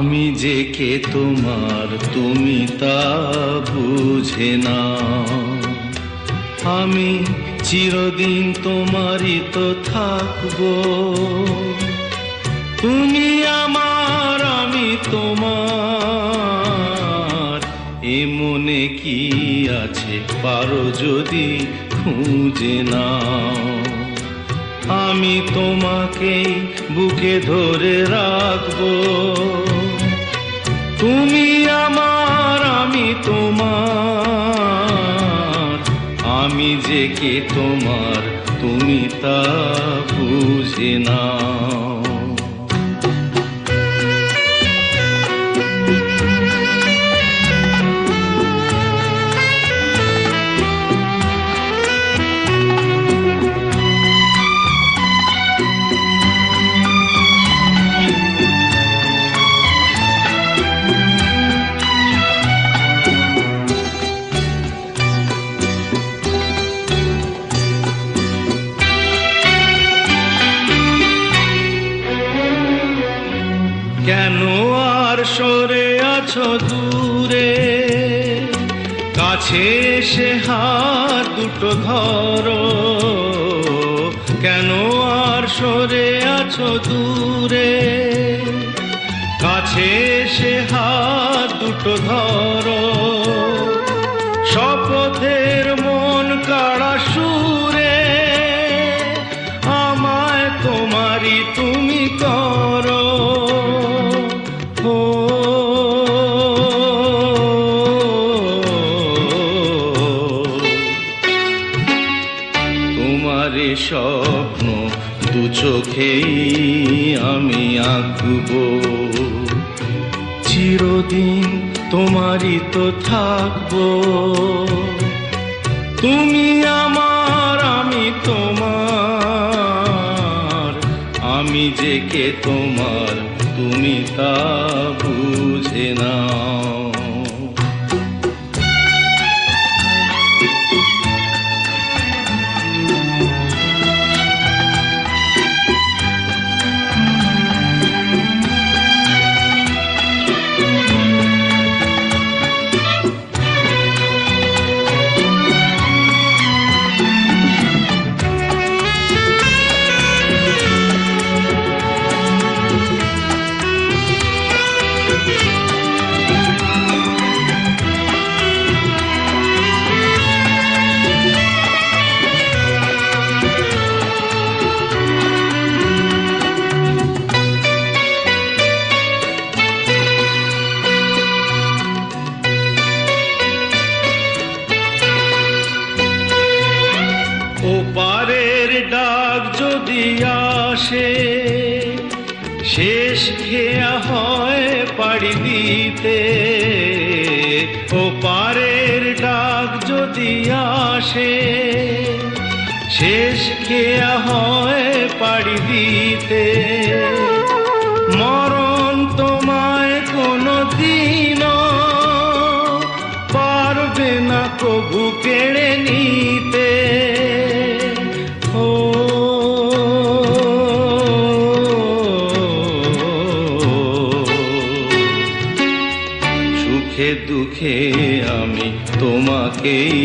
আমি যে কে তোমার, তুমি তা বুঝে না। আমি চিরদিন তোমারই তো থাকব। তুমি আমার, আমি তোমার। এ মনে কি আছে, পারো যদি খুঁজে নাও। আমি তোমাকে বুকে ধরে রাখব। তুমি আমার আমি তোমার। আমি যে কে তোমার তুমি তা বুঝে নাও। কেন আর সরে আছো দূরে? কাছে সে হাত দুটো ধরো। কেন আর সরে আছো দূরে? কাছে সে হাত দুটো ধরো। শপথের মন কাড়া সুরে, আমায় তোমারই তুমি এ স্বপ্ন দু চোখেই আমি আঁকবো। চিরদিন তোমারই তো থাকব। তুমি আমার, আমি তোমার। আমি যে কে তোমার, তুমি তা বুঝে নাও। আসে, শেষ খেয়া হয় পাড়ি দিতে। ও পারের ডাক যদি আসে, শেষ খেয়া হয় পাড়ি দিতে। সুখে দুঃখে আমি তোমাকেই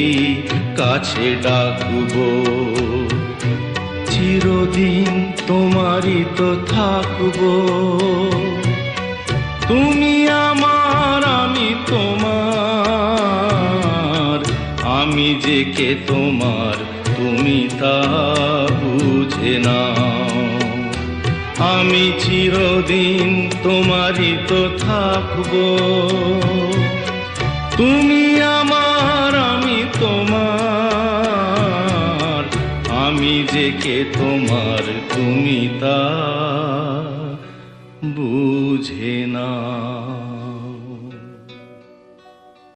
কাছে ডাকবো। চিরদিন তোমারই তো থাকব। তুমি আমার, আমি তোমার। আমি যে কে তোমার, তুমি তা বুঝে নাও। আমি চিরদিন তোমারই তো থাকব। তুমি আমার, আমি তোমার। আমি যে কে তোমার তুমি তা বুঝে না।